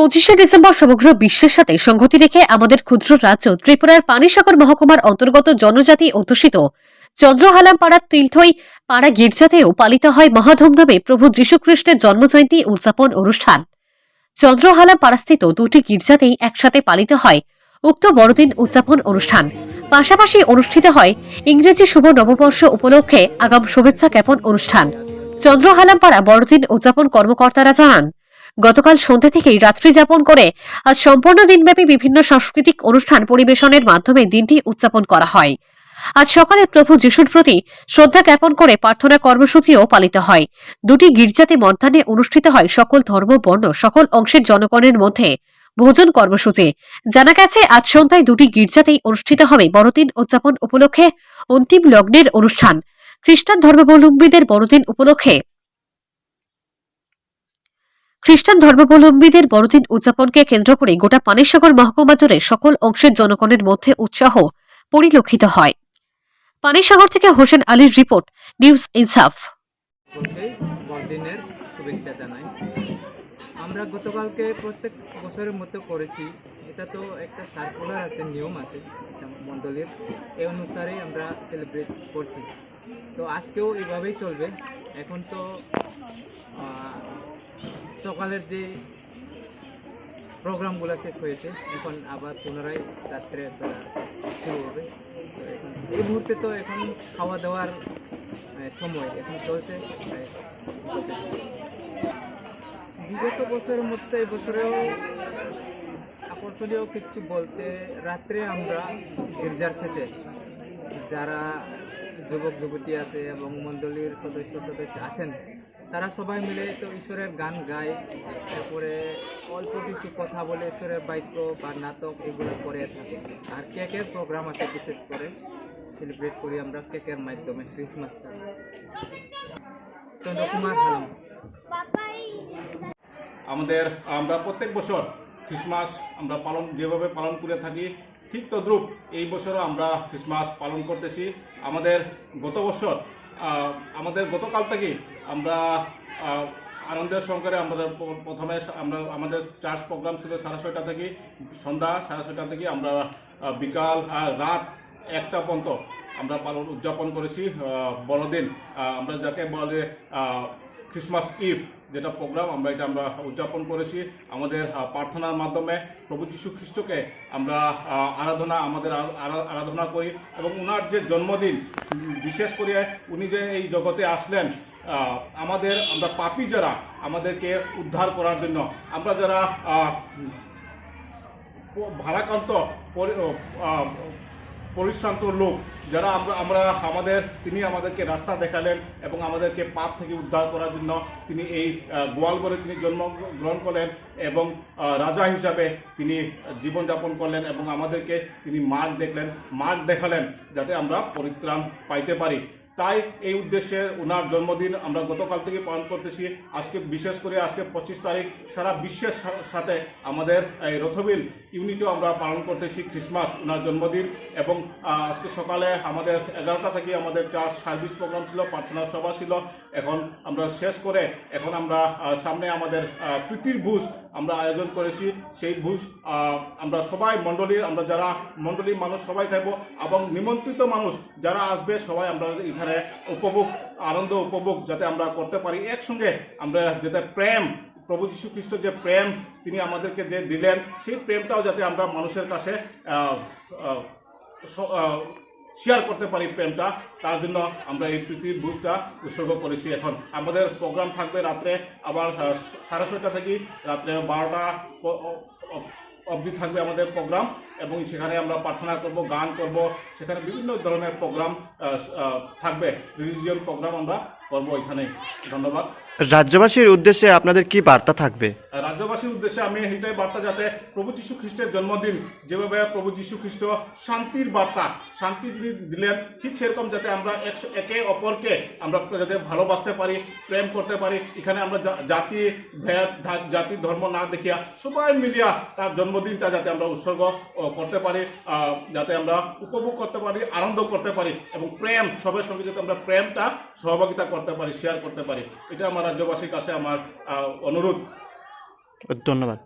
পঁচিশে ডিসেম্বর সমগ্র বিশ্বের সাথে সংহতি রেখে আমাদের ক্ষুদ্র রাজ্য ত্রিপুরার পানিসাগর মহকুমার অন্তর্গত জনজাতি অধ্যুষিত। চন্দ্রহালাম পাড়ার তিলথই পাড়া গির্জাতেও পালিত হয় মহাধুমধামে প্রভু যীশুখ্রিস্টের জন্মজয়ন্তী উদযাপন অনুষ্ঠান। চন্দ্রহালাম পাড়াস্থিত দুটি গির্জাতেই একসাথে পালিত হয় উক্ত বড়দিন উদযাপন অনুষ্ঠান। পাশাপাশি অনুষ্ঠিত হয় ইংরেজি শুভ নববর্ষ উপলক্ষে আগাম শুভেচ্ছা জ্ঞাপন অনুষ্ঠান। চন্দ্রহালামপাড়া বড়দিন উদযাপন কর্মকর্তারা জানান গতকাল সন্ধ্যা থেকেই রাত্রি যাপন করে আজ সম্পূর্ণ দিনব্যাপী বিভিন্ন সাংস্কৃতিক অনুষ্ঠান পরিবেশনের মাধ্যমে দিনটি উদযাপন করা হয়। আজ সকালে প্রভু যিশুর প্রতি শ্রদ্ধা জ্ঞাপন করে প্রার্থনা কর্মসূচিও পালিত হয়। দুটি গির্জাতে মধ্যাহ্নে অনুষ্ঠিত হয় সকল ধর্ম, বর্ণ, সকল অংশের জনগণের মধ্যে ভোজন কর্মসূচি। জানা গেছে, আজ সন্ধ্যায় দুটি গির্জাতেই অনুষ্ঠিত হবে বড়দিন উদযাপন উপলক্ষে অন্তিম লগ্নের অনুষ্ঠান। খ্রিস্টান ধর্মাবলম্বীদের বড়দিন উপলক্ষে খ্রিস্টান ধর্মাবলম্বীদের বড়দিন উদযাপনকে কেন্দ্র করে গোটা পানিসাগর মহকুমা জুড়ে সকল অংশের জনগণের মধ্যে উৎসাহ পরিলক্ষিত হয়। পানিসাগর থেকে হোসেন আলীর রিপোর্ট, নিউজ ইনসাফ। আমরা গতকালকে প্রত্যেক বছরের মতো করেছি। এটা তো একটা সার্কুলার আছে, নিয়ম আছে মণ্ডলীর। এই অনুসারে আমরা সেলিব্রেট করছি। তো আজকেও এইভাবেই চলবে। এখন তো সকালের যে প্রোগ্রামগুলো শেষ হয়েছে, এখন আবার পুনরায় রাত্রে শুরু হবে। এই মুহূর্তে তো এখন খাওয়া দাওয়ার সময় এখন চলছে বিগত বছরের মধ্যে এই বছরেও আকর্ষণীয় কিছু বলতে, রাত্রে আমরা গির্জার শেষে যারা যুবক যুবতী আছে এবং মণ্ডলীর সদস্য সদস্য আছেন তারা সবাই মিলে তো ঈশ্বরের গান গায়, তারপরে অল্প কিছু কথা বলে ঈশ্বরের বাক্য বা নাটক এগুলো করে থাকে। আর কেকের প্রোগ্রাম আছে বিশেষ করে সেলিব্রেট করি আমরা কেকের মাধ্যমে ক্রিসমাসটা চন্দ্রকুমার হালাম। আমাদের, আমরা প্রত্যেক বছর খ্রিসমাস আমরা পালন, যেভাবে পালন করে থাকি, ঠিক তদ্রুপ এই বছরও আমরা খ্রিসমাস পালন করতেছি। আমাদের গত বছর আমাদের গতকাল থেকে আমরা আনন্দের সহকারে আমাদের প্রথমে আমরা, আমাদের চার্চ প্রোগ্রাম ছিল সাড়ে ছয়টা থেকে, সন্ধ্যা সাড়ে ছয়টা থেকে আমরা বিকাল রাত একটা পর্যন্ত আমরা পালন, উদযাপন করেছি বড়দিন। আমরা যাকে বলে ক্রিসমাস ইভ যেটা প্রোগ্রাম, আমরা এটা, আমরা উদযাপন করেছি। আমাদের প্রার্থনার মাধ্যমে প্রভু যীশু খ্রিস্টকে আমরা আরাধনা, আমাদের আরা- আরা- আরাধনা করি এবং ওনার যে জন্মদিন বিশেষ করে উনি যে এই জগতে আসলেন আমাদের আমরা পাপী যারা আমাদেরকে উদ্ধার করার জন্য, আমরা যারা ভারাক্রান্ত পরিশ্রান্ত লোক, যারা আমরা আমরা আমাদের তিনি আমাদেরকে রাস্তা দেখালেন এবং আমাদেরকে পাপ থেকে উদ্ধার করার জন্য তিনি এই গোয়ালঘরে তিনি জন্ম গ্রহণ করলেন এবং রাজা হিসাবে তিনি জীবনযাপন করলেন এবং আমাদেরকে তিনি মার্গ দেখলেন, মার্গ দেখালেন যাতে আমরা পরিত্রাণ পাইতে পারি। তাই এই উদ্দেশ্যে ওনার জন্মদিন আমরা গতকাল থেকে পালন করতেছি। আজকে বিশেষ করে আজকে পঁচিশ তারিখ, সারা বিশ্বের সাথে আমাদের এই রথবিল ইউনিটও আমরা পালন করতেছি খ্রিসমাস ওনার জন্মদিন এবং আজকে সকালে আমাদের এগারোটা থেকে আমাদের চার্চ সার্ভিস প্রোগ্রাম ছিল, প্রার্থনা সভা ছিল। এখন আমরা শেষ করে এখন আমরা সামনে আমাদের প্রীতির ভোজ আমরা আয়োজন করেছি। সেই ভোজ আমরা সবাই মণ্ডলীর আমরা যারা মণ্ডলীর মানুষ সবাই খাইব এবং নিমন্ত্রিত মানুষ যারা আসবে সবাই আমরা এখানে উপভোগ, আনন্দ উপভোগ যাতে আমরা করতে পারি। একসঙ্গে আমরা যাতে প্রেম, প্রভু যীশু খ্রিস্ট যে প্রেম তিনি আমাদেরকে যে দিলেন, সেই প্রেমটাও যাতে আমরা মানুষের কাছে শেয়ার করতে পারি প্রেমটা তার জন্য আমরা এই পৃথিবীর বুঝটা উৎসর্গ করেছি এখন। আমাদের প্রোগ্রাম থাকবে রাত্রে আবার সাড়ে ছয়টা থেকে রাত্রে বারোটা অবধি থাকবে আমাদের প্রোগ্রাম এবং সেখানে আমরা প্রার্থনা করব, গান করব। সেখানে বিভিন্ন ধরনের প্রোগ্রাম থাকবে। রিলিজিয়ন প্রোগ্রাম আমরা করব এখানে। ধন্যবাদ। রাজ্যবাসীর উদ্দেশ্যে আপনাদের কি বার্তা থাকবে? রাজ্যবাসীর উদ্দেশ্যে আমি এটাই বার্তা যাতে প্রভু যীশু খ্রিস্টের জন্মদিন যেভাবে প্রভু যীশু খ্রিস্ট শান্তির বার্তা শান্তি যিনি দিলেন ঠিক সেরকম যাতে আমরা একে অপরকে আমরা যাতে ভালোবাসতে পারি প্রেম করতে পারি। এখানে আমরা জাতি ভেদ জাতি ধর্ম না দেখিয়া সবাই মিলিয়া তার জন্মদিনটা যাতে আমরা উৎসর্গ করতে পারি যাতে আমরা উপভোগ করতে পারি আনন্দ করতে পারি এবং প্রেম সবের সঙ্গে যাতে আমরা প্রেমটা সহভাগিতা করতে পারি শেয়ার করতে পারি। এটা আমার রাজ্যবাসীর কাছে আমার অনুরোধ। ধন্যবাদ।